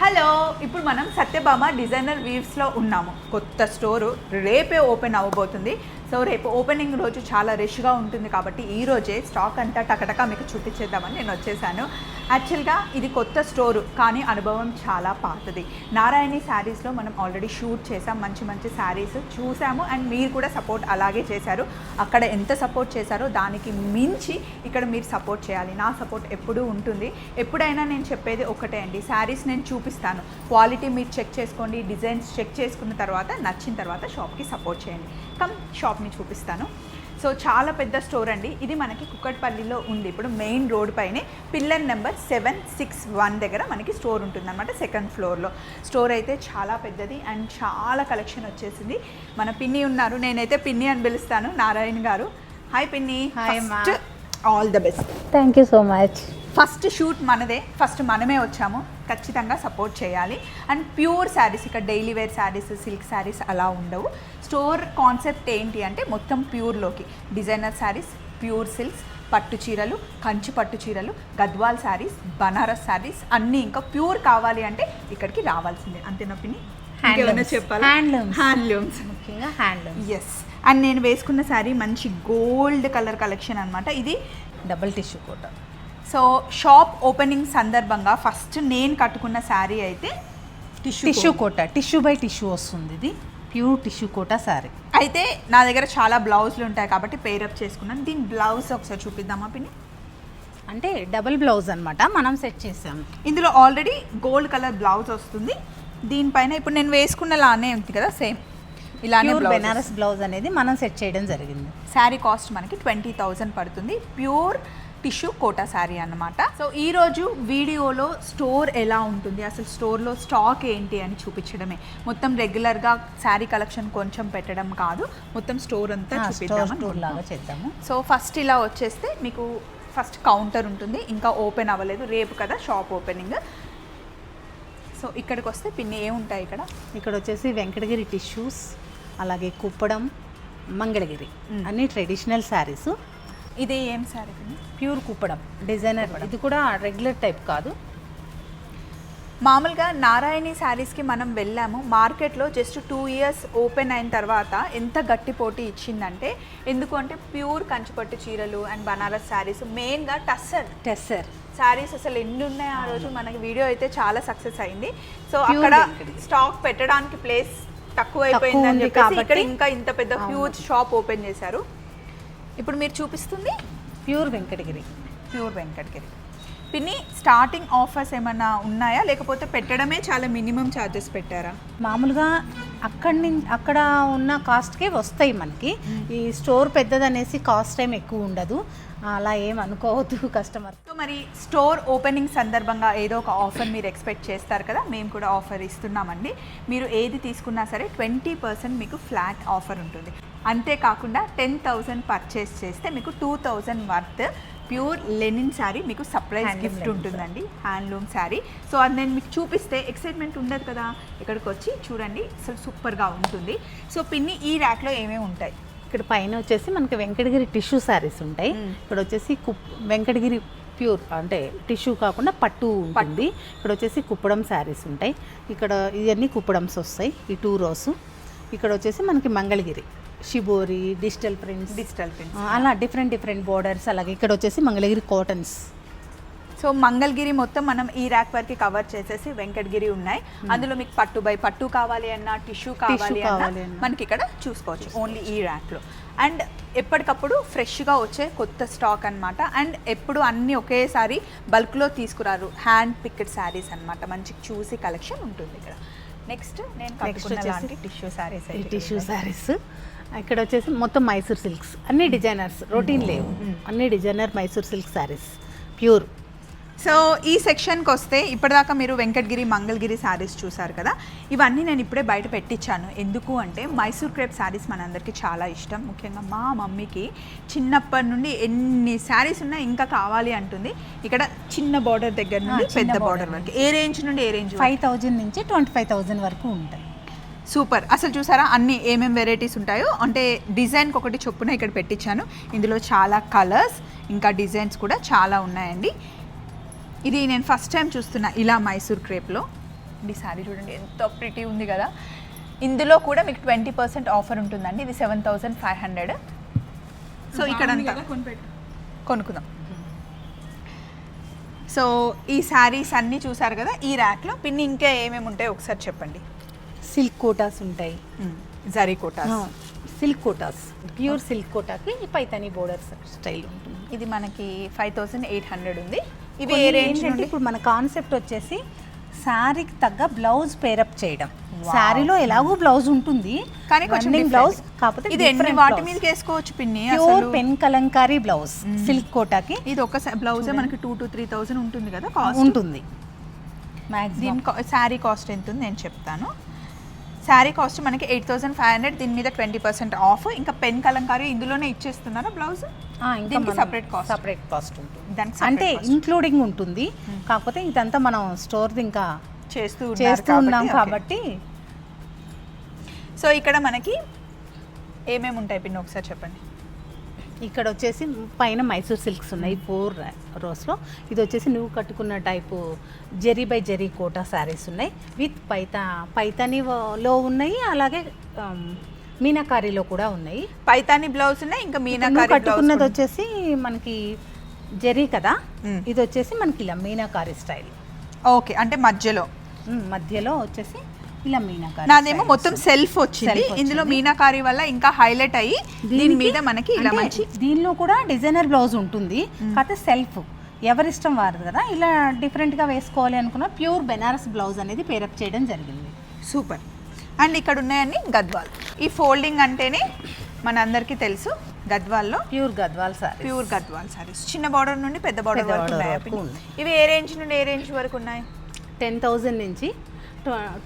Hello ఇప్పుడు మనం Satyabhama designer వీవ్స్లో ఉన్నాము. కొత్త స్టోరు రేపే ఓపెన్ అవ్వబోతుంది. సో రేపు ఓపెనింగ్ రోజు చాలా రష్గా ఉంటుంది కాబట్టి ఈ రోజే స్టాక్ అంతా టకటక మీకు చూపించేద్దామని నేను వచ్చేసాను. యాక్చువల్గా ఇది కొత్త స్టోరు కానీ అనుభవం చాలా పాతది. నారాయణి శారీస్లో మనం ఆల్రెడీ షూట్ చేసాం మంచి మంచి శారీస్ చూసాము అండ్ మీరు కూడా సపోర్ట్ అలాగే చేశారు. అక్కడ ఎంత సపోర్ట్ చేశారో దానికి మించి ఇక్కడ మీరు సపోర్ట్ చేయాలి. నా సపోర్ట్ ఎప్పుడూ ఉంటుంది. ఎప్పుడైనా నేను చెప్పేది ఒకటే అండి శారీస్ నేను చూపిస్తాను. క్వాలిటీ మీరు చెక్ చేసుకోండి డిజైన్స్ చెక్ చేసుకున్న తర్వాత నచ్చిన తర్వాత షాప్కి సపోర్ట్ చేయండి. కమ్ షాప్ని చూపిస్తాను. సో చాలా పెద్ద స్టోర్ అండి. ఇది మనకి కుక్కట్పల్లిలో ఉంది. ఇప్పుడు మెయిన్ రోడ్ పైనే pillar number seven six one దగ్గర మనకి స్టోర్ ఉంటుందన్నమాట సెకండ్ ఫ్లోర్లో. స్టోర్ అయితే చాలా పెద్దది అండ్ చాలా కలెక్షన్ వచ్చేసింది. మన పిన్ని ఉన్నారు. నేనైతే పిన్ని అని పిలుస్తాను. నారాయణ గారు. హాయ్ పిన్ని. అమ్మా. All the best. Thank you so much. First shoot మనదే ఫస్ట్ మనమే వచ్చాము. ఖచ్చితంగా సపోర్ట్ చేయాలి. అండ్ ప్యూర్ శారీస్ ఇక్కడ daily wear saris silk saris అలా ఉండవు. స్టోర్ కాన్సెప్ట్ ఏంటి అంటే మొత్తం ప్యూర్లోకి డిజైనర్ శారీస్ ప్యూర్ సిల్క్స్ పట్టు చీరలు కంచి పట్టు చీరలు గద్వాల్ శారీస్ బనారస్ శారీస్ అన్నీ ఇంకా ప్యూర్ కావాలి అంటే ఇక్కడికి రావాల్సిందే. అంతేనా పిన్ని? ఇంకేమైనా చెప్పాలా? హ్యాండ్లూమ్స్ హ్యాండ్లూమ్స్ ముఖ్యంగా హ్యాండ్లూమ్స్ ఎస్ అండ్ నేను వేసుకున్న శారీ మంచి గోల్డ్ కలర్ కలెక్షన్ అనమాట ఇది double tissue Kota. So shop opening సందర్భంగా ఫస్ట్ నేను కట్టుకున్న శారీ అయితే tissue tissue Kota. Tissue by tissue వస్తుంది ఇది. ప్యూర్ టిష్యూ కోట సారీ అయితే నా దగ్గర చాలా బ్లౌజులు ఉంటాయి కాబట్టి పేరప్ చేసుకున్నాను. దీని బ్లౌజ్ ఒకసారి చూపిద్దామా పిన్ని? అంటే డబుల్ బ్లౌజ్ అన్నమాట. మనం సెట్ చేసాము ఇందులో ఆల్రెడీ గోల్డ్ కలర్ బ్లౌజ్ వస్తుంది. దీనిపైన ఇప్పుడు నేను వేసుకున్న లానే ఉంది కదా సేమ్ ఇలానే బెనారస్ బ్లౌజ్ అనేది మనం సెట్ చేయడం జరిగింది. శారీ కాస్ట్ మనకి ట్వంటీ థౌజండ్ పడుతుంది. ప్యూర్ టిష్యూ కోటా శారీ అన్నమాట. సో ఈరోజు వీడియోలో స్టోర్ ఎలా ఉంటుంది? అసలు స్టోర్లో స్టాక్ ఏంటి అని చూపించడమే. మొత్తం రెగ్యులర్గా శారీ కలెక్షన్ కొంచెం పెట్టడం కాదు. మొత్తం స్టోర్ అంతా స్టోర్ చూపిద్దాం స్టోర్ లాగా చేద్దాము. సో ఫస్ట్ ఇలా వచ్చేస్తే మీకు ఫస్ట్ కౌంటర్ ఉంటుంది. ఇంకా ఓపెన్ అవ్వలేదు. రేపు కదా షాప్ ఓపెనింగ్ సో ఇక్కడికి వస్తే పిన్ని ఏముంటాయి ఇక్కడ? ఇక్కడ వచ్చేసి వెంకటగిరి టిష్యూస్ అలాగే కుప్పడం మంగళగిరి. అన్ని ట్రెడిషనల్ శారీస్ ఇది ఏం పిన్ని ప్యూర్ కుప్పడం డిజైనర్ ఇది కూడా రెగ్యులర్ టైప్ కాదు. మామూలుగా నారాయణి శారీస్కి మనం వెళ్ళాము మార్కెట్లో జస్ట్ టూ ఇయర్స్ ఓపెన్ అయిన తర్వాత ఎంత గట్టి పోటీ ఇచ్చిందంటే ఎందుకు అంటే ప్యూర్ కంచిపట్టు చీరలు అండ్ బనారస్ శారీస్ మెయిన్గా టస్సర్. టెస్సర్. శారీస్ అసలు ఎన్ని ఉన్నాయి ఆ రోజు? మనకి వీడియో అయితే చాలా సక్సెస్ అయింది. సో అక్కడ. స్టాక్ పెట్టడానికి ప్లేస్ తక్కువ అయిపోయిందని చెప్పేసి ఇక్కడ కాబట్టి- ఇంకా ఇంత పెద్ద. హ్యూజ్ షాప్ ఓపెన్ చేశారు. ఇప్పుడు మీరు చూపిస్తుంది? ప్యూర్ వెంకటగిరి. ప్యూర్ వెంకటగిరి. పిన్ని స్టార్టింగ్ ఆఫర్స్ ఏమైనా ఉన్నాయా? లేకపోతే పెట్టడమే చాలా మినిమం ఛార్జెస్ పెట్టారా? మామూలుగా అక్కడి నుంచి అక్కడ ఉన్న కాస్ట్కే వస్తాయి మనకి. ఈ స్టోర్ పెద్దదనేసి కాస్ట్ ఏం ఎక్కువ ఉండదు. అలా ఏం అనుకోవద్దు కస్టమర్. సో మరి స్టోర్ ఓపెనింగ్ సందర్భంగా ఏదో ఒక ఆఫర్ మీరు ఎక్స్పెక్ట్ చేస్తారు కదా మేము కూడా ఆఫర్ ఇస్తున్నామండి. మీరు ఏది తీసుకున్నా సరే ట్వంటీ పర్సెంట్ మీకు ఫ్లాట్ ఆఫర్ ఉంటుంది. అంతేకాకుండా టెన్ థౌజండ్ పర్చేస్ చేస్తే మీకు two thousand worth pure linen sari. మీకు సర్ప్రైజ్ గిఫ్ట్ ఉంటుందండి. Handloom sari. సో అది నేను మీకు చూపిస్తే ఎక్సైట్మెంట్ ఉండదు కదా. ఇక్కడికి వచ్చి చూడండి. అసలు సూపర్గా ఉంటుంది. సో పిన్ని ఈ ర్యాక్లో ఏమేమి ఉంటాయి? ఇక్కడ పైన వచ్చేసి మనకి వెంకటగిరి టిష్యూ శారీస్ ఉంటాయి. ఇక్కడ వచ్చేసి కుప్ వెంకటగిరి ప్యూర్ అంటే టిష్యూ కాకుండా పట్టు ఉంటుంది. ఇక్కడ వచ్చేసి కుప్పడం శారీస్ ఉంటాయి. ఇక్కడ ఇవన్నీ కుప్పడమ్స్ వస్తాయి. ఈ టూ రోస్ ఇక్కడ వచ్చేసి మనకి Mangalagiri. Shibori digital prints digital print అలా డిఫరెంట్ డిఫరెంట్ బోర్డర్స్ అలాగే ఇక్కడ వచ్చేసి మంగళగిరి కాటన్స్ సో మంగళగిరి మొత్తం మనం ఈ ర్యాక్ వరకు కవర్ చేసేసి వెంకటగిరి ఉన్నాయి. అందులో మీకు పట్టు బై పట్టు కావాలి అన్నా టిష్యూ కావాలి అన్నా. మనకి ఇక్కడ చూసుకోవచ్చు ఓన్లీ ఈ ర్యాక్లో అండ్ ఎప్పటికప్పుడు ఫ్రెష్గా వచ్చే కొత్త స్టాక్ అన్నమాట. అండ్ ఎప్పుడు అన్నీ ఒకేసారి బల్క్లో తీసుకురారు హ్యాండ్ పిక్డ్ శారీస్ అన్నమాట. మంచి చూసి కలెక్షన్ ఉంటుంది ఇక్కడ. నెక్స్ట్ నేను టిష్యూ శారీస్ టిష్యూ శారీస్ ఇక్కడ వచ్చేసి మొత్తం మైసూర్ సిల్క్స్. అన్ని డిజైనర్స్ రొటీన్ లేవు. అన్ని designer Mysore silk saris. Pure. So ఈ సెక్షన్కి వస్తే ఇప్పటిదాకా మీరు వెంకటగిరి మంగళగిరి శారీస్ చూసారు కదా? ఇవన్నీ నేను ఇప్పుడే బయట పెట్టించాను ఎందుకు అంటే మైసూర్ క్రేప్ శారీస్ మనందరికీ చాలా ఇష్టం. ముఖ్యంగా మా మమ్మీకి చిన్నప్పటి నుండి ఎన్ని శారీస్ ఉన్నా ఇంకా కావాలి అంటుంది. ఇక్కడ చిన్న బార్డర్ దగ్గర నుండి పెద్ద బార్డర్ వరకు. ఏ రేంజ్ నుండి ఏ రేంజ్ ఫైవ్ థౌజండ్ నుంచి ట్వంటీ ఫైవ్ థౌజండ్ వరకు ఉంటాయి సూపర్. అసలు చూసారా అన్ని ఏమేమి వెరైటీస్ ఉంటాయో? అంటే డిజైన్కి ఒకటి చొప్పున ఇక్కడ పెట్టించాను. ఇందులో చాలా కలర్స్ ఇంకా డిజైన్స్ కూడా చాలా ఉన్నాయండి. ఇది నేను ఫస్ట్ టైం చూస్తున్నా ఇలా మైసూర్ క్రేప్లో. ఈ శారీ చూడండి ఎంత ప్రిటీ ఉంది కదా. ఇందులో కూడా మీకు ట్వంటీ పర్సెంట్ ఆఫర్ ఉంటుందండి. ఇది seven thousand five hundred so ఇక్కడ కొనుక్కుందాం. సో ఈ శారీస్ అన్నీ చూసారు కదా ఈ ర్యాక్లో పిన్ని ఇంకా ఏమేమి ఉంటాయో ఒకసారి చెప్పండి. సిల్క్ కోటాస్ ఉంటాయి. Zari Kota silk Kotas pure silk కోటాకి Paithani border style ఉంటుంది. ఇది మనకి ఫైవ్ థౌసండ్ ఎయిట్ హండ్రెడ్ ఉంది. ఇవి ఏంటంటే ఇప్పుడు మన కాన్సెప్ట్ వచ్చేసి శారీకి తగ్గ బ్లౌజ్ పేరప్ చేయడం. శారీలో ఎలాగో బ్లౌజ్ ఉంటుంది. కానీ కొంచెం బ్లౌజ్ కాకపోతే ఇది ఎన్ని వాటి మీదకి వేసుకోవచ్చు పిన్ని pure pen Kalamkari blouse silk కోటాకి ఇది ఒక బ్లౌజ్ మనకి టూ టు త్రీ థౌసండ్ ఉంటుంది కదా కాస్ట్ ఉంటుంది. మ్యాక్సిమం శారీ కాస్ట్ ఎంత ఉంది నేను చెప్తాను. శారీ కాస్ట్ మనకి ఎయిట్ థౌసండ్ ఫైవ్ హండ్రెడ్ దీని మీద ట్వంటీ పర్సెంట్ ఆఫ్. ఇంకా పెన్ కలంకారీ ఇందులోనే ఇచ్చేస్తున్నారా బ్లౌజ్? దీనికి separate cost. సపరేట్ కాస్ట్ ఉంటుంది అంటే. ఇంక్లూడింగ్ ఉంటుంది. కాకపోతే ఇదంతా మనం స్టోర్ ఇంకా చేస్తూ ఉన్నారు చేస్తూ ఉన్నాం. కాబట్టి. సో ఇక్కడ మనకి ఏమేమి ఉంటాయి పిన్ని? ఒకసారి చెప్పండి. ఇక్కడ వచ్చేసి పైన మైసూర్ సిల్క్స్ ఉన్నాయి ఫోర్ రోస్లో ఇది వచ్చేసి నువ్వు కట్టుకున్న type zari by zari Kota saris ఉన్నాయి. విత్ పైతా పైతానీలో ఉన్నాయి అలాగే మీనాకారీలో కూడా ఉన్నాయి. పైతాని బ్లౌజ్ ఉన్నాయి ఇంకా మీనాకారి కట్టుకున్నది వచ్చేసి మనకి జెరీ కదా? మ్మ్. ఇది వచ్చేసి మనకి ఇలా మీనాకారి స్టైల్. ఓకే అంటే మధ్యలో. మ్మ్, మధ్యలో వచ్చేసి ఇలా మీనాకారి నాదేమో మొత్తం సెల్ఫ్ వచ్చింది. ఇందులో. మీనాకారి వల్ల ఇంకా హైలైట్ అయ్యి దీని మీద మనకి ఇలా మంచి దీనిలో కూడా డిజైనర్ బ్లౌజ్ ఉంటుంది. కాకపోతే సెల్ఫ్ ఎవరిష్టం వారిది కదా ఇలా డిఫరెంట్గా వేసుకోవాలి అనుకున్న ప్యూర్ బెనారస్ బ్లౌజ్ అనేది పేరప్ చేయడం జరిగింది. సూపర్. అండ్ ఇక్కడ ఉన్నాయన్ని గద్వాల్. ఈ ఫోల్డింగ్ అంటేనే మనందరికీ తెలుసు గద్వాల్లో ప్యూర్ గద్వాల్ సార్ ప్యూర్ గద్వాల్ సారీస్ చిన్న బార్డర్ నుండి పెద్ద బార్డర్ వరకు? ఉన్నాయి. ఇవి ఏ రేంజ్ నుండి ఏ రేంజ్ వరకు ఉన్నాయి? టెన్ థౌజండ్ నుంచి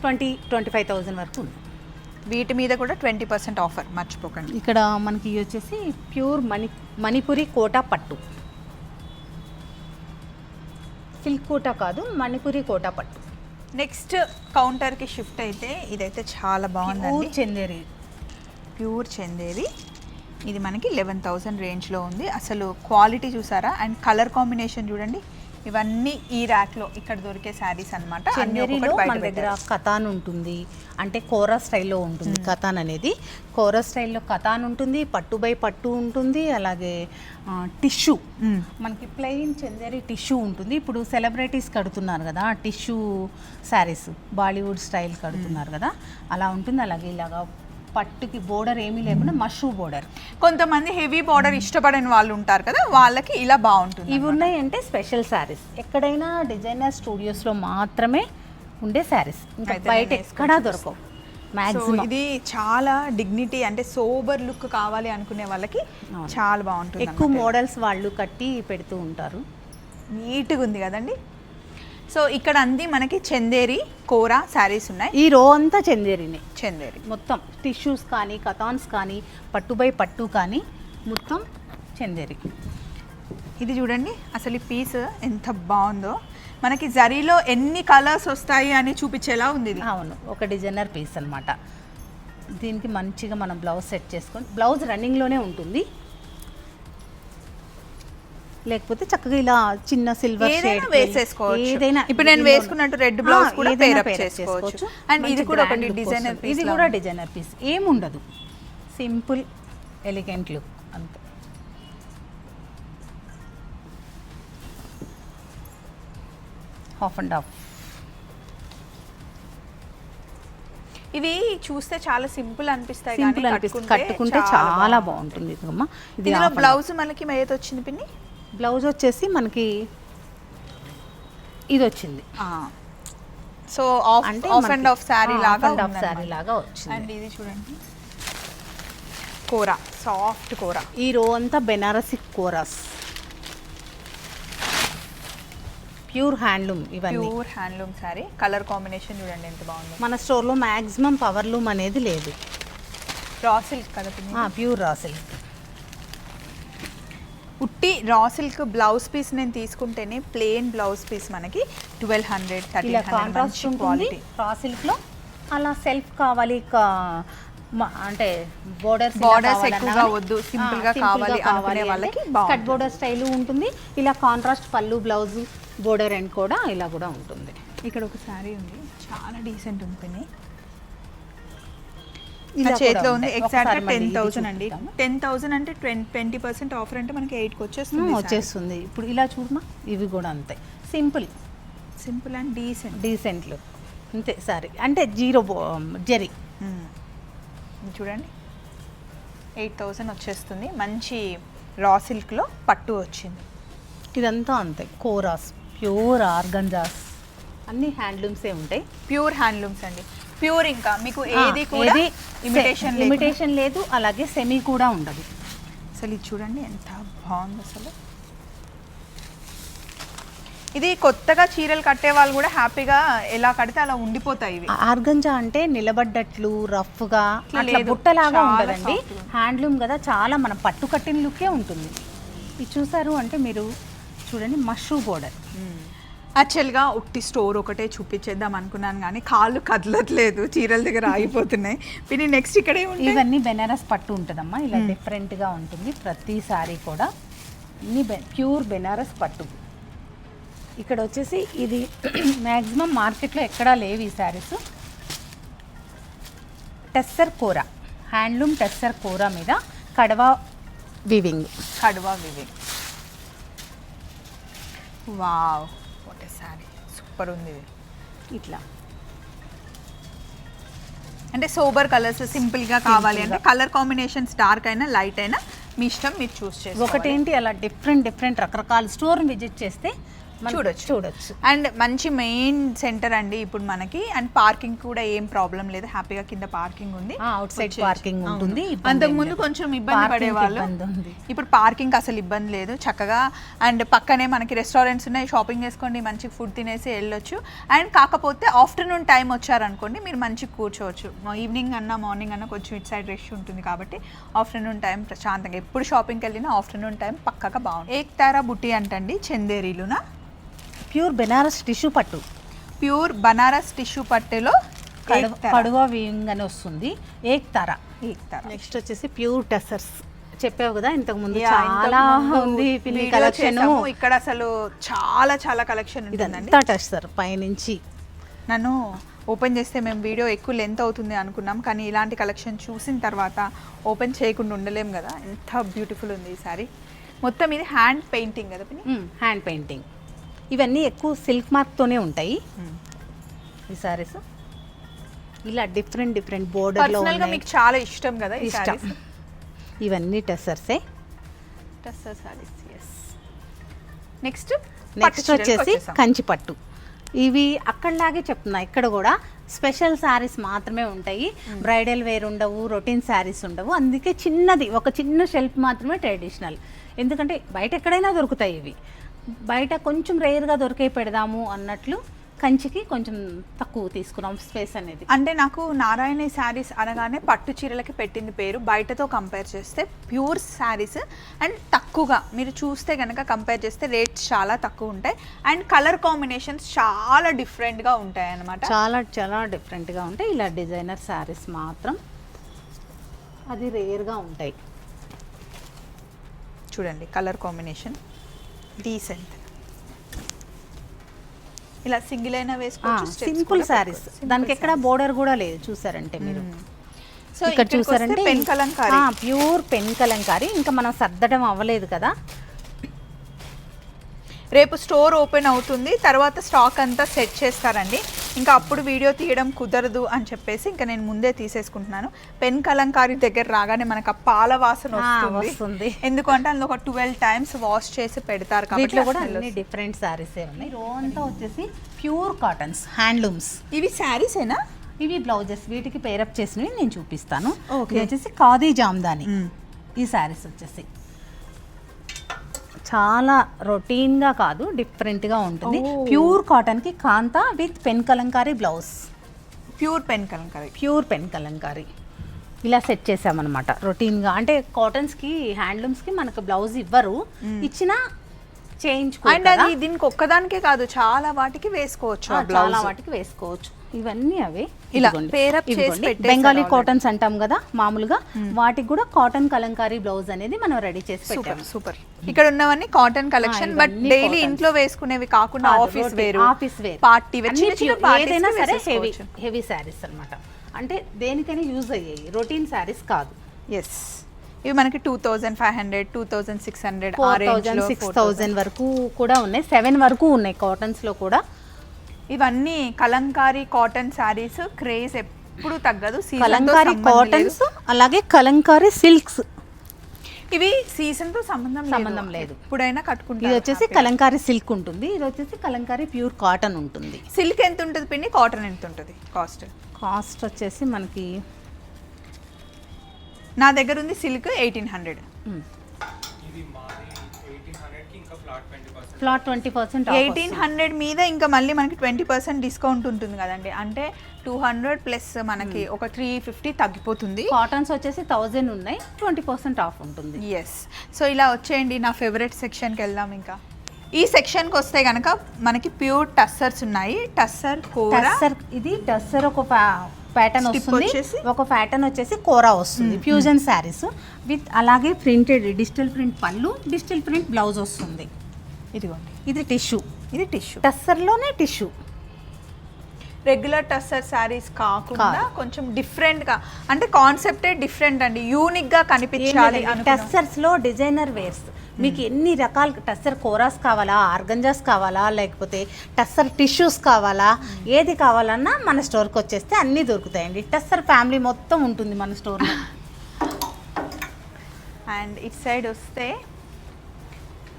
ట్వంటీ ట్వంటీ ఫైవ్ థౌజండ్ వరకు ఉంది. వీటి మీద కూడా ట్వంటీ పర్సెంట్ ఆఫర్ మర్చిపోకండి. ఇక్కడ మనకి వచ్చేసి ప్యూర్ మణి మణిపురి కోటా పట్టు. సిల్క్ కోటా కాదు మణిపురి కోటా పట్టు. నెక్స్ట్ కౌంటర్కి షిఫ్ట్ అయితే ఇదైతే చాలా ప్యూర్ చందేరి. ప్యూర్ చందేరి. ఇది మనకి లెవెన్ థౌసండ్ రేంజ్లో ఉంది. అసలు క్వాలిటీ చూసారా? అండ్ కలర్ కాంబినేషన్ చూడండి. ఇవన్నీ ఈ ర్యాక్లో ఇక్కడ దొరికే శారీస్ అనమాట మన దగ్గర. కథాన్ ఉంటుంది. అంటే కోరా స్టైల్లో ఉంటుంది కథాన్ అనేది. కోరా స్టైల్లో కథాన్ ఉంటుంది పట్టు బై పట్టు ఉంటుంది అలాగే టిష్యూ. మనకి ప్లెయిన్ చందేరి టిష్యూ ఉంటుంది. ఇప్పుడు సెలబ్రిటీస్ కడుతున్నారు కదా టిష్యూ శారీస్ బాలీవుడ్ స్టైల్ కడుతున్నారు కదా అలా ఉంటుంది. అలాగే ఇలాగా పట్టుకి బోర్డర్ ఏమీ లేకుండా మషూ బోర్డర్. కొంతమంది హెవీ బార్డర్ ఇష్టపడని వాళ్ళు ఉంటారు కదా వాళ్ళకి ఇలా బాగుంటుంది ఇవి ఉన్నాయంటే స్పెషల్ శారీస్. ఎక్కడైనా డిజైనర్ స్టూడియోస్లో మాత్రమే ఉండే శారీస్. ఇంకా బయట ఎక్కడా దొరకవు. ఇది చాలా డిగ్నిటీ అంటే సోబర్ లుక్ కావాలి అనుకునే వాళ్ళకి. చాలా బాగుంటుంది ఎక్కువ మోడల్స్ వాళ్ళు కట్టి పెడుతూ ఉంటారు. నీట్గా ఉంది కదండి? సో ఇక్కడ అంది మనకి చందేరి కోరా శారీస్ ఉన్నాయి. ఈ రో అంతా చందేరినే. చందేరి. మొత్తం టిష్యూస్ కానీ కథాన్స్ కానీ పట్టు బై పట్టు కానీ మొత్తం చందేరి. ఇది చూడండి అసలు ఈ పీస్ ఎంత బాగుందో. మనకి జరీలో ఎన్ని కలర్స్ వస్తాయి అని చూపించేలా ఉంది ఇది. అవును ఒక డిజైనర్ పీస్ అన్నమాట. దీనికి మంచిగా మనం బ్లౌజ్ సెట్ చేసుకొని బ్లౌజ్ రన్నింగ్లోనే ఉంటుంది. లేకపోతే చక్కగా ఇలా చిన్న సిల్వర్ ఏదైనా వేసేసుకోవచ్చు. ఏదైనా ఇప్పుడు నేను వేసుకున్నట్టు రెడ్ బ్లౌజ్ కూడా ఏదైనా చేసుకోవచ్చు. అండ్ ఇది కూడా ఒకటి డిజైనర్ ఇది కూడా డిజైనర్ పీస్ ఏముండదు. సింపుల్ ఎలిగెంట్ లుక్ అంతే. హాఫ్ అండ్ హాఫ్ ఇవి చూస్తే చాలా సింపుల్ అనిపిస్తాయి సింపుల్ కానీ అనిపిస్తుంది. కట్టుకుంటే చాలా బాగుంటుంది. ఇదమ్మా ఇది. బ్లౌజ్ మనకి ఏది వచ్చింది పిన్ని? బ్లౌజ్ వచ్చేసి మనకి ఇది వచ్చింది సో ఆఫ్ అంటే ఆఫ్ అండ్ ఆఫ్ శారీ లాగా ఆఫ్. శారీ లాగా వచ్చింది. అండ్ ఇది చూడండి. కూర సాఫ్ట్ కూర. ఈ రో అంతా బెనారసి కోరాస్. ప్యూర్ హ్యాండ్లూమ్ ఇవన్నీ. Pure handloom sari. Colour combination చూడండి ఎంత బాగుందో. మన స్టోర్లో మ్యాక్సిమం పవర్ లూమ్ అనేది లేదు. రా సిల్క్ కదా ప్యూర్ రాసిల్ ఉట్టి రా సిల్క్ బ్లౌజ్ పీస్ నేను తీసుకుంటేనే ప్లెయిన్ బ్లౌజ్ పీస్ మనకి twelve hundred hundred contrast quality రాసిల్క్లో అలా సెల్ఫ్ కావాలి అంటే బోర్డర్స్ Borders ఎక్కువగా వద్దు, simple గా కావాలి అనుకునే వాళ్ళకి. కట్ బోర్డర్ స్టైల్ ఉంటుంది. ఇలా కాంట్రాస్ట్ పళ్ళు బ్లౌజ్ బోర్డర్ అండ్ కూడా ఇలా కూడా ఉంటుంది. ఇక్కడ ఒక శారీ ఉంది. చాలా డీసెంట్ ఉంటుంది నా చేతిలో ఉంది. ఎగ్జాక్ట్గా టెన్ థౌసండ్ అండి. టెన్ థౌసండ్ అంటే ట్వంటీ ట్వంటీ పర్సెంట్ ఆఫర్ అంటే మనకి ఎయిట్కి వచ్చేస్తుంది వచ్చేస్తుంది. ఇప్పుడు ఇలా చూడమా? ఇవి కూడా అంతే. సింపుల్ సింపుల్ అండ్ డీసెంట్ డీసెంట్లు అంతే సారీ. అంటే జీరో జెరీ చూడండి. ఎయిట్ థౌసండ్ వచ్చేస్తుంది. మంచి రా సిల్క్లో పట్టు వచ్చింది. ఇదంతా అంతే. కోరాస్. ప్యూర్ ఆర్గంజాస్ అన్ని హ్యాండ్లూమ్సే ఉంటాయి. ప్యూర్ హ్యాండ్లూమ్స్ అండి. ప్యూర్ ఇంకా. మీకు ఏది కూడా ఇమిటేషన్ ఇమిటేషన్ లేదు. అలాగే సెమీ కూడా ఉండదు. అసలు ఇది చూడండి ఎంత బాగుంది అసలు. ఇది కొత్తగా చీరలు కట్టే వాళ్ళు కూడా హ్యాపీగా ఎలా కడితే అలా ఉండిపోతాయి ఇవి. ఆర్గంజా అంటే నిలబడ్డట్లు రఫ్గా అట్లా. బుట్టలాగా ఉండదండి. హ్యాండ్లూమ్ కదా చాలా మనం పట్టు కట్టిన లుక్కే ఉంటుంది. ఇది చూసారు అంటే మీరు చూడండి మష్రూ బోర్డర్ యాక్చువల్గా ఉట్టి స్టోర్ ఒకటే చూపించేద్దాం అనుకున్నాను కానీ కాళ్ళు కదలట్లేదు చీరల దగ్గర ఆగిపోతున్నాయి. పిన్ని నెక్స్ట్ ఇక్కడే ఇవన్నీ బెనారస్ పట్టు ఉంటుందమ్మా ఇలా డిఫరెంట్గా ఉంటుంది. ప్రతి సారీ కూడా అన్ని ప్యూర్ బెనారస్ పట్టు. ఇక్కడ వచ్చేసి ఇది మ్యాక్సిమం మార్కెట్లో ఎక్కడా లేవు ఈ శారీస్. టెస్సర్ కూర హ్యాండ్లూమ్ టెస్సర్ కూర మీద కడవా వివింగ్ కడువా వివి వావ్. సూపర్ ఉంది ఇట్లా. అంటే సోబర్ కలర్స్ సింపుల్గా కావాలి అంటే కలర్ కాంబినేషన్స్ డార్క్ అయినా లైట్ అయినా మీ ఇష్టం మీరు చూస్ చేసుకోవాలి. ఒకటేంటి అలా డిఫరెంట్ డిఫరెంట్ రకరకాల స్టోర్ విజిట్ చేస్తే చూడొచ్చు. చూడొచ్చు. అండ్ మంచి మెయిన్ సెంటర్ అండి ఇప్పుడు మనకి. అండ్ పార్కింగ్ కూడా ఏం ప్రాబ్లం లేదు. హ్యాపీగా కింద పార్కింగ్ ఉంది. Outside. పార్కింగ్. ఉంటుంది. అంతకు ముందు. కొంచెం ఇబ్బంది పడేవాళ్ళు. ఇప్పుడు పార్కింగ్ అసలు ఇబ్బంది లేదు. చక్కగా అండ్ పక్కనే మనకి రెస్టారెంట్స్ ఉన్నాయి. షాపింగ్ చేసుకోండి మంచి ఫుడ్ తినేసి వెళ్ళొచ్చు. అండ్ కాకపోతే ఆఫ్టర్నూన్ టైం వచ్చారనుకోండి మీరు మంచిగా కూర్చోవచ్చు. ఈవినింగ్ అన్నా మార్నింగ్ అన్నా కొంచెం ఇటు సైడ్ రష్ ఉంటుంది కాబట్టి ఆఫ్టర్నూన్ టైం ప్రశాంతంగా ఎప్పుడు షాపింగ్కి వెళ్ళినా ఆఫ్టర్నూన్ టైం పక్కగా బాగుంటుంది. ఏక్ తారా బుట్టి అంటండి చందేరీలునా? ప్యూర్ బెనారస్ టిష్యూ పట్టు. ప్యూర్ బనారస్ టిష్యూ పట్టెలో కడవ వింగ్ అని వస్తుంది. ఏక్ తర. ఏక్ తారా. నెక్స్ట్ వచ్చేసి ప్యూర్ టెసర్స్. చెప్పావు కదా ఇంతకు ముందు చాలా ఉంది కలెక్షన్. ఇక్కడ అసలు చాలా చాలా కలెక్షన్ ఉంటుందండి. ఇదంతా టెస్సర్ పైనుంచి. నన్ను ఓపెన్ చేస్తే మేము వీడియో ఎక్కువ లెంత్ అవుతుంది అనుకున్నాం కానీ ఇలాంటి కలెక్షన్ చూసిన తర్వాత ఓపెన్ చేయకుండా ఉండలేం కదా. ఎంత బ్యూటిఫుల్ ఉంది ఈ సారీ. మొత్తం ఇది హ్యాండ్ పెయింటింగ్ కదా హ్యాండ్ పెయింటింగ్. ఇవన్నీ ఎక్కువ సిల్క్ మార్క్తోనే ఉంటాయి. ఈ సారీస్ ఇలా డిఫరెంట్ డిఫరెంట్ బోర్డర్లో మీకు చాలా ఇష్టం కదా ఇష్టం. ఇవన్నీ టెస్సర్సే సారీస్ ఎస్ నెక్స్ట్ నెక్స్ట్ వచ్చేసి కంచి పట్టు ఇవి అక్కడలాగే చెప్తున్నా ఇక్కడ కూడా స్పెషల్ శారీస్ మాత్రమే ఉంటాయి. బ్రైడల్ వేర్ ఉండవు రొటీన్ శారీస్ ఉండవు. అందుకే చిన్నది ఒక చిన్న షెల్ఫ్ మాత్రమే ట్రెడిషనల్ ఎందుకంటే బయట ఎక్కడైనా దొరుకుతాయి ఇవి. బయట కొంచెం రేర్గా దొరికే పెడదాము అన్నట్లు కంచికి కొంచెం తక్కువ తీసుకున్నాం స్పేస్ అనేది. అంటే నాకు నారాయణ శారీస్ అనగానే పట్టు చీరలకి పెట్టింది పేరు. బయటతో కంపేర్ చేస్తే ప్యూర్ శారీస్. అండ్ తక్కువగా మీరు చూస్తే కనుక కంపేర్ చేస్తే రేట్స్ చాలా తక్కువ ఉంటాయి. అండ్ కలర్ కాంబినేషన్స్ చాలా డిఫరెంట్గా ఉంటాయి అన్నమాట. చాలా చాలా డిఫరెంట్గా ఉంటాయి. ఇలా డిజైనర్ శారీస్ మాత్రం అది రేర్గా ఉంటాయి. చూడండి కలర్ కాంబినేషన్ డీసెంట్ ఇలా సింగిల్ అయినా వేసుకోవచ్చు సింపుల్. Simple దానికి ఎక్కడ బోర్డర్ కూడా లేదు చూసారంటే మీరు. సో ఇక్కడ చూసారంటే pen Kalamkari. Pure pen Kalamkari. ఇంకా మనం సర్దడం అవ్వలేదు కదా. రేపు స్టోర్ ఓపెన్ అవుతుంది. తర్వాత స్టాక్ అంతా సెట్ చేస్తారండి. ఇంకా అప్పుడు వీడియో తీయడం కుదరదు అని చెప్పేసి ఇంకా నేను ముందే తీసేసుకుంటున్నాను. పెన్ కలంకారీ దగ్గర రాగానే మనకు ఆ పాల వాసన వస్తుంది. ఎందుకంటే అందులో ఒక ట్వెల్వ్ టైమ్స్ వాష్ చేసి పెడతారు కాబట్టి కూడా అన్ని డిఫరెంట్ శారీస్ ఉన్నాయి. వచ్చేసి ప్యూర్ కాటన్స్ హ్యాండ్లూమ్స్. ఇవి శారీసేనా ఇవి బ్లౌజెస్. వీటికి పేరప్ చేసినవి నేను చూపిస్తాను. ఇది వచ్చేసి ఖాదీ జామ్దాని. ఈ శారీస్ వచ్చేసి. చాలా రొటీన్గా కాదు డిఫరెంట్గా ఉంటుంది. Pure కాటన్కి kantha with pen Kalamkari blouse. Pure pen Kalamkari. Pure pen Kalamkari. ఇలా సెట్ చేసామన్నమాట రొటీన్గా. అంటే కాటన్స్కి హ్యాండ్లూమ్స్కి మనకు బ్లౌజ్ ఇవ్వరు. ఇచ్చినా చేయించుకో అండ్ అది దీనికి ఒక్కదానికే కాదు చాలా వాటికి వేసుకోవచ్చు చాలా వాటికి వేసుకోవచ్చు. ఇవన్నీ అవే. ఇలా బెంగాలీ. కాటన్స్ అంటాం కదా మామూలుగా. వాటికి కూడా కాటన్ కలంకారీ బ్లౌజ్ అనేది మనం రెడీ చేసి సూపర్ పెట్టాము. సూపర్ ఇక్కడ ఉన్నవన్నీ కాటన్ కలెక్షన్ బట్ డైలీ. ఇంట్లో వేసుకునేవి కాకుండా ఆఫీస్ వేరు ఆఫీస్ వేర్. పార్టీ ఏదైనా సరే హెవీ. హెవీ శారీస్ అన్నమాట. అంటే దేనికైనా యూజ్ అయ్యాయి రొటీన్ శారీస్ కాదు. ఎస్ ఇవి మనకి two thousand five hundred two thousand six hundred six thousand వరకు కూడా ఉన్నాయి. సెవెన్ వరకు ఉన్నాయి కాటన్స్లో కూడా. ఇవన్నీ కలంకారీ కాటన్ శారీస్ క్రేజ్ ఎప్పుడు తగ్గదు. కలంకారీ. కాటన్స్ అలాగే కలంకారీ సిల్క్స్. ఇవి సీజన్తో సంబంధం సంబంధం లేదు. ఎప్పుడైనా కట్టుకుంటారు ఇది వచ్చేసి కలంకారీ సిల్క్ ఉంటుంది. ఇది వచ్చేసి కలంకారీ ప్యూర్ కాటన్ ఉంటుంది. సిల్క్ ఎంత ఉంటుంది పిన్ని? కాటన్ ఎంత ఉంటుంది? కాస్ట్ కాస్ట్ వచ్చేసి మనకి నా దగ్గర ఉంది silk eighteen hundred flat twenty percent eighteen hundred మీద ఇంకా మళ్ళీ మనకి ట్వంటీ పర్సెంట్ డిస్కౌంట్ ఉంటుంది కదండి. అంటే టూ హండ్రెడ్ ప్లస్ మనకి ఒక త్రీ ఫిఫ్టీ తగ్గిపోతుంది. కాటన్స్ వచ్చేసి థౌజండ్ ఉన్నాయి ట్వంటీ పర్సెంట్ ఆఫ్ ఉంటుంది. ఎస్ సో ఇలా వచ్చేయండి నా ఫేవరెట్ సెక్షన్కి వెళ్దాం ఇంకా. ఈ సెక్షన్కి వస్తే కనుక మనకి ప్యూర్ టస్సర్స్ ఉన్నాయి. టస్సర్ కూర. ఇది టస్సర్ ఒక ప్యాటర్న్ వస్తుంది? ఒక ప్యాటర్న్ వచ్చేసి కోరా వస్తుంది. ఫ్యూజన్ శారీస్ విత్ అలాగే ప్రింటెడ్ డిజిటల్ ప్రింట్ పళ్ళు డిజిటల్ ప్రింట్ బ్లౌజ్ వస్తుంది. ఇదిగోండి. ఇది టిష్యూ ఇది టిష్యూ టస్సర్లోనే టిష్యూ రెగ్యులర్ టస్సర్ శారీస్ కాకుండా. కొంచెం డిఫరెంట్గా అంటే కాన్సెప్టే డిఫరెంట్ అండి. యూనిక్గా కనిపించాలి. టస్సర్స్లో డిజైనర్ వేర్స్. మీకు ఎన్ని రకాల టస్సర్ కోరాస్ కావాలా ఆర్గంజాస్ కావాలా లేకపోతే టస్సర్ టిష్యూస్ కావాలా ఏది కావాలన్నా మన స్టోర్కి వచ్చేస్తే అన్నీ దొరుకుతాయండి. టస్సర్ ఫ్యామిలీ మొత్తం ఉంటుంది మన స్టోర్లో. అండ్ ఇట్ సైడ్ వస్తే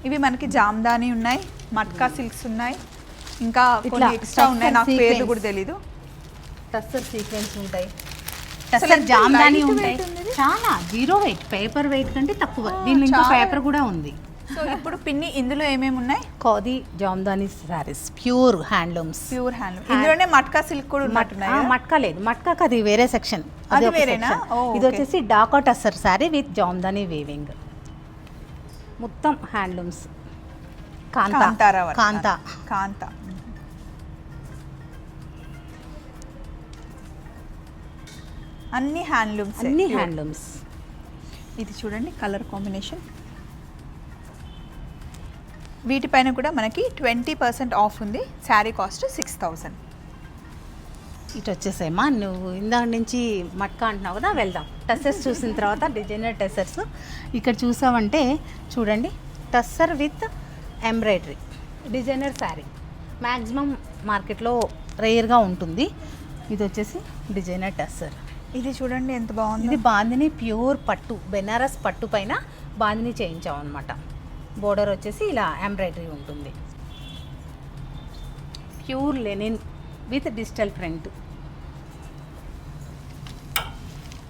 ఇవి మనకి జామ్దాని ఉన్నాయి మట్కా సిల్క్స్ ఉన్నాయి. ఇంకా కొన్ని ఎక్స్ట్రా ఉన్నాయి. నాకు. పేర్లు కూడా తెలీదు. టస్సర్ సీక్వెన్స్ ఉంటాయి. టస్సర్ జామ్దాని ఉంటాయి? చాలా. జీరో వెయిట్ పేపర్ వెయిట్ కంటే తక్కువ. దీనిలో ఇంకా. పేపర్ కూడా ఉంది. సో ఇప్పుడు పిన్ని ఇందులో ఏమేమి ఉన్నాయి? Khadi Jamdani saris pure handlooms pure hand ఇందులోనే మట్కా సిల్క్ కూడా కదా? మట్కా లేదు. మట్కాకి అది వేరే సెక్షన్ అది వేరేనా? ఇది. వచ్చేసి Dhaka tussar sari with Jamdani weaving మొత్తం హ్యాండ్లూమ్స్ కాంతా. కాంతా. కాంత. అన్ని హ్యాండ్లూమ్స్. అన్ని హ్యాండ్లూమ్స్. ఇది చూడండి కలర్ కాంబినేషన్. వీటిపైన కూడా మనకి ట్వంటీ పర్సెంట్ ఆఫ్ ఉంది. శారీ కాస్ట్ సిక్స్ థౌజండ్ ఇటు వచ్చేసాయమ్మా నువ్వు ఇందాక నుంచి మట్కా అంటున్నావు కదా వెళ్దాం. టస్సర్స్ చూసిన తర్వాత డిజైనర్ టస్సర్స్ ఇక్కడ చూసామంటే చూడండి tussar with embroidery designer sari. Maximum మార్కెట్లో రేర్గా ఉంటుంది. ఇది వచ్చేసి డిజైనర్ టస్సర్. ఇది చూడండి ఎంత బాగుంది. ఇది బాందిని ప్యూర్ పట్టు బెనారస్ పట్టు పైన బాందిని చేయించాం అనమాట బోర్డర్ వచ్చేసి ఇలా ఎంబ్రాయిడరీ ఉంటుంది. Pure linen with digital print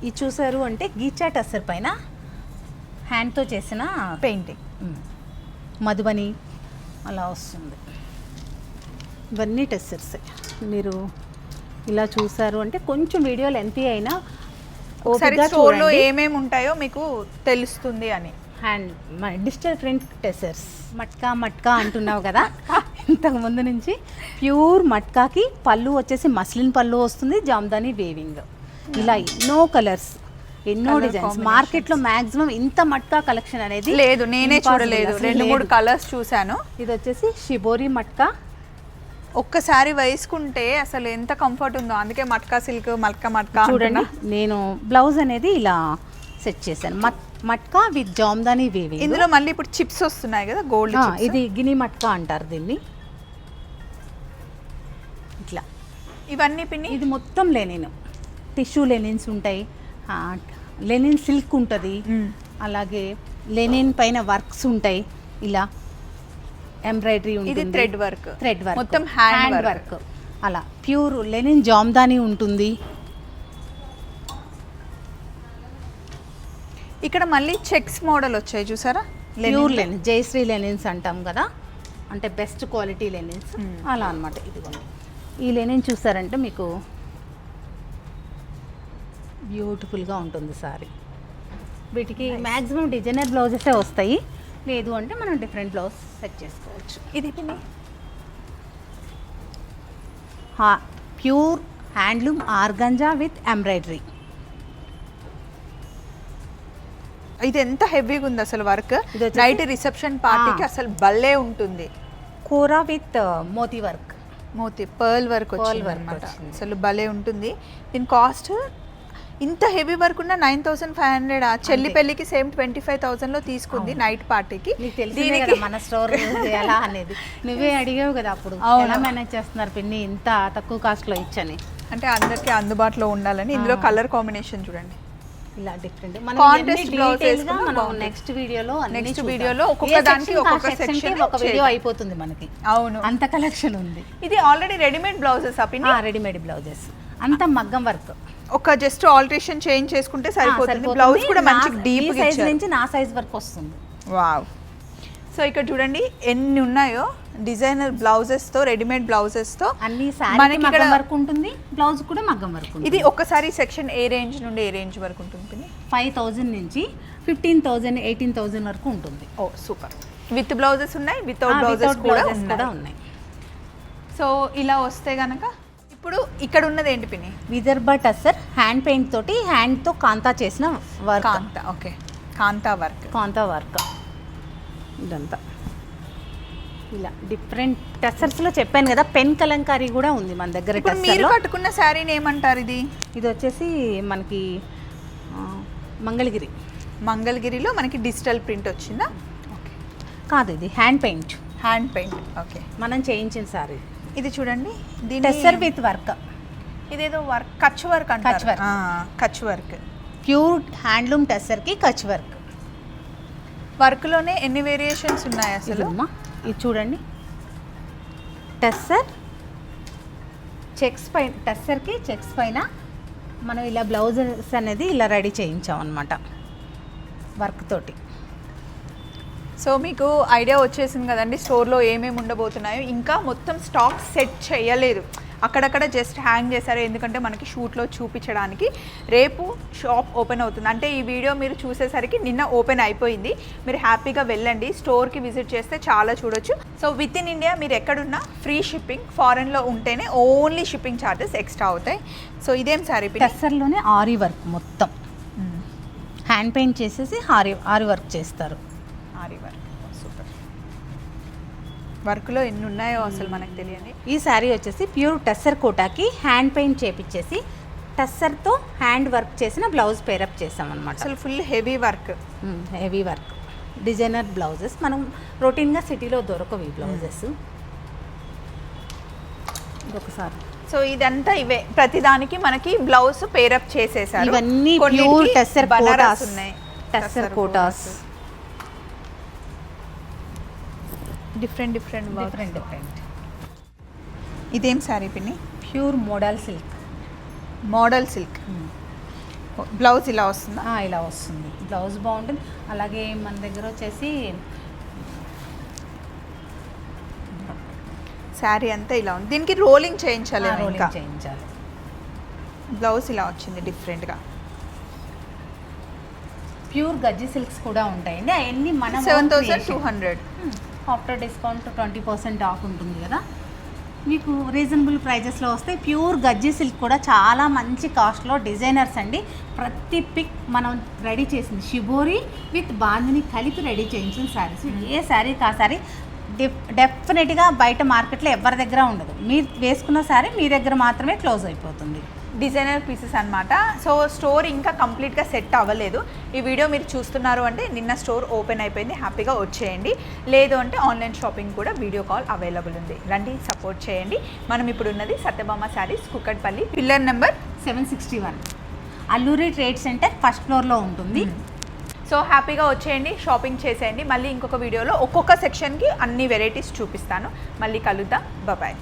ఇది చూసారు అంటే గీచా టస్సర్ పైన హ్యాండ్తో చేసిన పెయింటింగ్ మధుబని అలా వస్తుంది. ఇవన్నీ టెస్సర్స్. మీరు ఇలా చూసారు అంటే కొంచెం వీడియో లెంతీ అయినా స్టోర్లో. ఏమేమి ఉంటాయో మీకు తెలుస్తుంది అని hand digital print tussars matka matka అంటున్నావు కదా ఇంతకు ముందు నుంచి ప్యూర్ మట్కాకి పళ్ళు వచ్చేసి మస్లిన్ పళ్ళు వస్తుంది జామ్దాని వేవింగ్ ఇలా ఎన్నో కలర్స్ ఎన్నో డిజైన్స్ combinations. మార్కెట్లో మాక్సిమం ఇంత మట్కా కలెక్షన్ అనేది లేదు నేనే చూడలేదు రెండు మూడు. కలర్స్ చూశాను ఇది వచ్చేసి షిబోరి మట్కా ఒక్కసారి వేసుకుంటే అసలు ఎంత కంఫర్ట్ ఉందో. అందుకే మట్కా సిల్క్ మల్కా మట్కా చూడండి. నేను బ్లౌజ్ అనేది ఇలా సెట్ చేశాను. మట్ మట్కా విత్ జామ్దాని వేవింగ్ ఇందులో మళ్ళీ ఇప్పుడు చిప్స్ వస్తున్నాయి కదా గోల్డ్ ఇది గిని మట్కా అంటారు దీన్ని. ఇట్లా. ఇవన్నీ పిన్ని? ఇది మొత్తం లెనిన్. టిష్యూ లెనిన్స్ ఉంటాయి. లెనిన్ సిల్క్ ఉంటుంది. అలాగే లెనిన్ పైన వర్క్స్ ఉంటాయి. ఇలా ఎంబ్రాయిడరీ ఇది థ్రెడ్ వర్క్. Thread work. మొత్తం హ్యాండ్ వర్క్. అలా. ప్యూర్ లెనిన్ జామ్దాని ఉంటుంది. ఇక్కడ మళ్ళీ చెక్స్ మోడల్ వచ్చాయి చూసారా? ప్యూర్ లెనిన్ జయశ్రీ లెనిన్స్ అంటాం కదా. అంటే బెస్ట్ క్వాలిటీ లెనిన్స్. అలా అనమాట ఇదిగోండి. ఈ లెనిన్ చూసారంటే మీకు బ్యూటిఫుల్గా ఉంటుంది సారీ. వీటికి మ్యాక్సిమం డిజైనర్ బ్లౌజెసే వస్తాయి. లేదు అంటే మనం డిఫరెంట్ బ్లౌజ్ సెట్ చేసుకోవచ్చు. ఇది pure handloom organza with embroidery. ఇది ఎంత హెవీగా ఉంది అసలు వర్క్ నైట్ రిసెప్షన్ పార్టీకి. అసలు భలే ఉంటుంది. కూర విత్ మోతీ వర్క్. మోతి పర్ల్ వర్క్ అనమాట వచ్చింది. అసలు భలే ఉంటుంది. దీని కాస్ట్ ఇంత హెవీ వర్క్ ఉన్న నైన్ థౌసండ్ ఫైవ్ హండ్రెడ్ ఆ చెల్లి అంతే. పెళ్ళికి సేమ్ ట్వంటీ ఫైవ్ థౌసండ్లో తీసుకుంది. నైట్ పార్టీకి. నీకు తెలిసిందే కదా మన స్టోర్ ఎలా అనేది. నువ్వే అడిగావు కదా అప్పుడు. ఎలా మేనేజ్ చేస్తున్నారు పిన్ని ఇంత తక్కువ కాస్ట్లో ఇచ్చని? అంటే అందరికీ అందుబాటులో ఉండాలని ఇందులో ఆ. కలర్ కాంబినేషన్ చూడండి. ఇలా డిఫరెంట్ blouse వేసుకున్నా మనం. నెక్స్ట్ వీడియోలో Next videoలో ఒక్కొక్క దానికి ఒక్కొక్క section ఒక వీడియో. అయిపోతుంది మనకి. అవును. అంత కలెక్షన్ ఉంది. ఇది ఆల్రెడీ రెడీమేడ్ బ్లౌజెస్ అపిని రెడీమేడ్ బ్లౌజెస్ అంత మగ్గం వర్క్ ఒక జస్ట్ ఆల్టరేషన్ చేంజ్ చేసుకుంటే సరిపోతుంది. బ్లౌజ్ కూడా మంచి డీప్ సైజ్ నుంచి నా సైజ్ వరకు వస్తుంది. వావ్ సో ఇక్కడ చూడండి ఎన్ని ఉన్నాయో? డిజైనర్ బ్లౌజెస్తో రెడీమేడ్ బ్లౌజెస్తో. అన్ని మనకి ఇక్కడ- వర్క్ ఉంటుంది బ్లౌజ్ కూడా మగ్గం వర్క్ ఇది ఉంటుంది ఒక్కసారి సెక్షన్ ఏ రేంజ్ నుండి ఏ రేంజ్ వరకు ఉంటుంది? ఫైవ్ థౌజండ్ నుంచి ఫిఫ్టీన్ థౌజండ్ ఎయిటీన్ థౌజండ్ వరకు ఉంటుంది. ఓ సూపర్. విత్ బ్లౌజెస్ ఉన్నాయి వితౌట్ బ్లౌజెస్ కూడా ఉన్నాయి. ఉన్నాయి. సో ఇలా వస్తే గనక ఇప్పుడు ఇక్కడ ఉన్నది ఏంటి పిన్ని? విదర్భ టస్సర్ హ్యాండ్ పెయింట్ తోటి హ్యాండ్తో కాంతా చేసిన work. Kantha okay. Kantha work. Kantha work. ఇదంతా. ఇలా డిఫరెంట్ టెస్సర్స్లో చెప్పాను కదా పెన్ కలంకారీ కూడా ఉంది మన దగ్గర ఇప్పుడు మీరు కట్టుకున్న శారీని ఏమంటారు ఇది? ఇది వచ్చేసి మనకి మంగళగిరి. మంగళగిరిలో మనకి డిజిటల్ ప్రింట్ వచ్చిందా? ఓకే. కాదు ఇది hand paint. Hand paint okay. మనం చేయించిన సారీ ఇది చూడండి. దీని టెస్సర్ విత్ వర్క్ ఇదేదో work Kutch work Kutch work. Kutch work pure handloom టెస్సర్కి Kutch work వర్క్లోనే ఎన్ని వేరియేషన్స్ ఉన్నాయి అసలు? ఇది చూడండి. టెస్సర్ చెక్స్ పైన టెస్సర్కి చెక్స్ పైన మనం ఇలా బ్లౌజెస్ అనేది ఇలా రెడీ చేయించాం అనమాట వర్క్ తోటి. సో మీకు ఐడియా వచ్చేసింది కదండి స్టోర్లో ఏమేమి ఉండబోతున్నాయో. ఇంకా మొత్తం స్టాక్ సెట్ చేయలేదు. అక్కడక్కడ జస్ట్ హ్యాంగ్ చేశారు ఎందుకంటే మనకి షూట్లో చూపించడానికి. రేపు షాప్ ఓపెన్ అవుతుంది. అంటే ఈ వీడియో మీరు చూసేసరికి నిన్న ఓపెన్ అయిపోయింది. మీరు హ్యాపీగా వెళ్ళండి. స్టోర్కి విజిట్ చేస్తే చాలా చూడొచ్చు. సో విత్ ఇన్ ఇండియా మీరు ఎక్కడున్నా ఫ్రీ షిప్పింగ్ ఫారెన్లో ఉంటేనే ఓన్లీ షిప్పింగ్ ఛార్జెస్ ఎక్స్ట్రా అవుతాయి. సో ఇదేం సారీ టెస్సర్లోనే ఆరి వర్క్ మొత్తం. హ్యాండ్ పెయింట్ చేసేసి ఆరి ఆరి వర్క్ చేస్తారు. ఆరి వర్క్. సూపర్. వర్క్లో ఎన్ని ఉన్నాయో అసలు మనకు తెలియని ఈ శారీ వచ్చేసి ప్యూర్ టెస్సర్ కోటాకి హ్యాండ్ పెయింట్ చేపించేసి టెస్సర్తో హ్యాండ్ వర్క్ చేసిన బ్లౌజ్ పేరప్ చేసాం అనమాట అసలు full heavy work. Heavy work. Designer blouses. మనం రొటీన్గా సిటీలో దొరకవు ఈ బ్లౌజెస్. ఇదొకసారి సో ఇదంతా ఇవే. ప్రతిదానికి మనకి బ్లౌజ్ పేరప్ చేసేసారు. ఇవన్నీ ప్యూర్ టెస్సర్ బనారస్ ఉన్నాయి. Tussar Kotas. Different different different different ఇదేం సారీ పిన్ని? Pure modal silk modal silk blouse ఇలా వస్తుందా? ఇలా వస్తుంది. బ్లౌజ్ బాగుంటుంది. అలాగే మన దగ్గర వచ్చేసి శారీ అంతా ఇలా ఉంది. దీనికి రోలింగ్ చేయించాలి ఇంకా. రోలింగ్ చేయించాలి. బ్లౌజ్ ఇలా వచ్చింది డిఫరెంట్గా ప్యూర్ గజ్జి సిల్క్స్ కూడా ఉంటాయండి. అవన్నీ మన seven thousand two hundred after discount twenty percent off ఉంటుంది కదా. మీకు రీజనబుల్ ప్రైజెస్లో వస్తే ప్యూర్ గజ్జి సిల్క్ కూడా చాలా మంచి కాస్ట్లో డిజైనర్స్ అండి. ప్రతి పిక్ మనం రెడీ చేసింది షిబోరి విత్ బాందిని కలిపి రెడీ చేయించిన శారీస్. ఏ శారీ కా శారీ డెఫ్ డెఫినెట్గా బయట మార్కెట్లో ఎవరి దగ్గర ఉండదు. మీరు వేసుకున్న శారీ మీ దగ్గర మాత్రమే క్లోజ్ అయిపోతుంది. డిజైనర్ పీసెస్ అన్నమాట. సో స్టోర్ ఇంకా కంప్లీట్గా సెట్ అవ్వలేదు. ఈ వీడియో మీరు చూస్తున్నారు అంటే నిన్న స్టోర్ ఓపెన్ అయిపోయింది హ్యాపీగా వచ్చేయండి. లేదు అంటే ఆన్లైన్ షాపింగ్ కూడా వీడియో కాల్ అవైలబుల్ ఉంది. రండి సపోర్ట్ చేయండి. మనం ఇప్పుడు ఉన్నది Satyabhama sarees Kukatpally. Pillar number seven sixty one Alluri trade centre first ఫ్లోర్లో ఉంటుంది. సో హ్యాపీగా వచ్చేయండి షాపింగ్ చేసేయండి. మళ్ళీ ఇంకొక వీడియోలో ఒక్కొక్క సెక్షన్కి అన్ని వెరైటీస్ చూపిస్తాను. మళ్ళీ కలుద్దాం. బాయ్